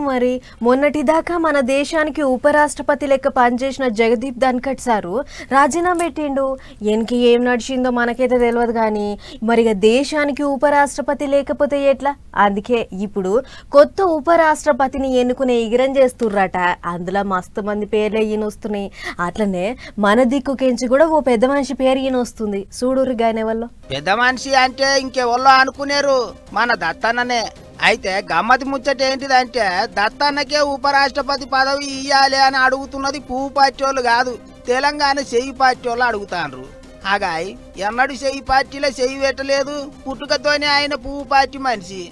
మరి మొన్నటిదాకా మన దేశానికి ఉపరాష్ట్రపతి లెక్క పనిచేసిన జగదీప్ ధన్కట్ సారు రాజీనామా పెట్టిండు. ఎనికి ఏం నడిచిందో మనకైతే తెలియదు కానీ మరి దేశానికి ఉపరాష్ట్రపతి లేకపోతే ఎట్లా? అందుకే ఇప్పుడు కొత్త ఉపరాష్ట్రపతిని ఎన్నుకునే ఎగిరం చేస్తుర్రట. అందులో మస్తు మంది పేర్లు ఈయనొస్తున్నాయి. అట్లనే మన దిక్కు కెంచి కూడా ఓ పెద్ద మనిషి పేరు ఈయన వస్తుంది చూడురు గానే వాళ్ళు పెద్ద మనిషి అంటే ఇంకెవరో అనుకునేరు? మన దత్తననే అయితే గమ్మతి ముచ్చట ఏంటిదంటే దత్తన్నకే ఉపరాష్ట్రపతి పదవి ఇయ్యాలి అని అడుగుతున్నది పువ్వు పార్టీ వాళ్ళు కాదు తెలంగాణ చెయ్యి పార్టీ వాళ్ళు అడుగుతాండ్రు. ఆగాయ్ ఎన్నడు చెయ్యి పార్టీలో చెయ్యి పెట్టలేదు పుట్టుకతోనే ఆయన పువ్వు పార్టీ మనిషి.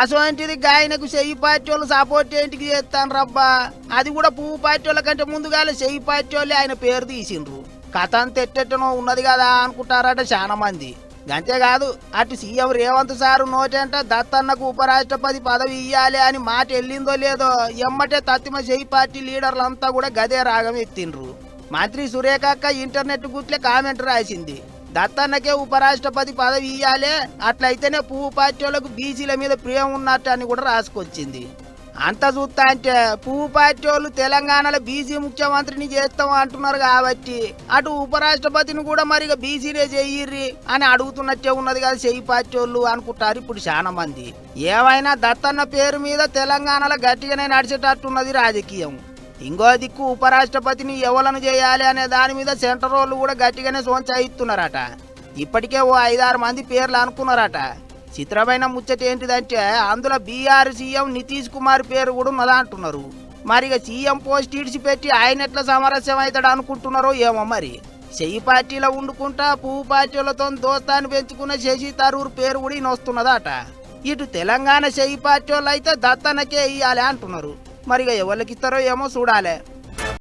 అసోంటిది గాయనకు చెయ్యి పార్టీ వాళ్ళు సపోర్ట్ ఏంటికి చేస్తాను రబ్బా అది కూడా పువ్వు పార్టీ వాళ్ళ కంటే ముందుగాల చెయ్యి పార్టీ వాళ్ళే ఆయన పేరు తీసిండ్రు. కథ అంత ఎట్టెట్టనో ఉన్నది కదా అనుకుంటారట చాలా మంది. అంతేకాదు అటు సీఎం రేవంత్ సారు నోటంట దత్తన్నకు ఉపరాష్ట్రపతి పదవి ఇయ్యాలి అని మాట వెళ్ళిందో లేదో ఎమ్మటే తత్తిమ జై పార్టీ లీడర్లంతా కూడా గదే రాగం ఎత్తిండ్రు. మంత్రి సురేఖక్క ఇంటర్నెట్ గుట్లే కామెంట్ రాసింది. దత్తన్నకే ఉపరాష్ట్రపతి పదవి ఇయ్యాలే అట్లయితేనే పువ్వు పార్టీలకు బీజీల మీద ప్రియం ఉన్నట్టు అని కూడా రాసుకొచ్చింది. అంత చూస్తా అంటే పువ్వు పార్టీ వాళ్ళు తెలంగాణలో బీసీ ముఖ్యమంత్రిని చేస్తాం అంటున్నారు కాబట్టి అటు ఉపరాష్ట్రపతిని కూడా మరి ఇక బీసీనే చెయ్యిర్రి అని అడుగుతున్నట్టే ఉన్నది కదా చెయ్యి పార్టీ వాళ్ళు అనుకుంటారు ఇప్పుడు చాలా మంది. ఏమైనా దత్తన్న పేరు మీద తెలంగాణలో గట్టిగానే నడిచేటట్టున్నది రాజకీయం. ఇంకో దిక్కు ఉపరాష్ట్రపతిని ఎవలను చేయాలి అనే దాని మీద సెంటర్ వాళ్ళు కూడా గట్టిగానే సోంచాయిస్తున్నారట. ఇప్పటికే ఓ ఐదారు మంది పేర్లు అనుకున్నారట. చిత్రమైన ముచ్చట ఏంటిదంటే అందులో బీఆర్ సీఎం నితీష్ కుమార్ పేరు కూడా ఉన్నదా అంటున్నారు. మరి ఇక సీఎం పోస్ట్ ఇడిచిపెట్టి ఆయన ఎట్లా సమరస్యం అవుతాడు అనుకుంటున్నారో ఏమో మరి. చెయ్యి పార్టీలో వండుకుంటా పువ్వు పార్టీలతో దోస్తాన్ని పెంచుకున్న శశి తరూర్ పేరు కూడా ఈయన వస్తున్నదట. ఇటు తెలంగాణ చెయ్యి పార్టీ వాళ్ళు అయితే దత్తనకే ఇయ్యాలి అంటున్నారు. మరి ఇక ఎవరికి ఇస్తారో ఏమో చూడాలి.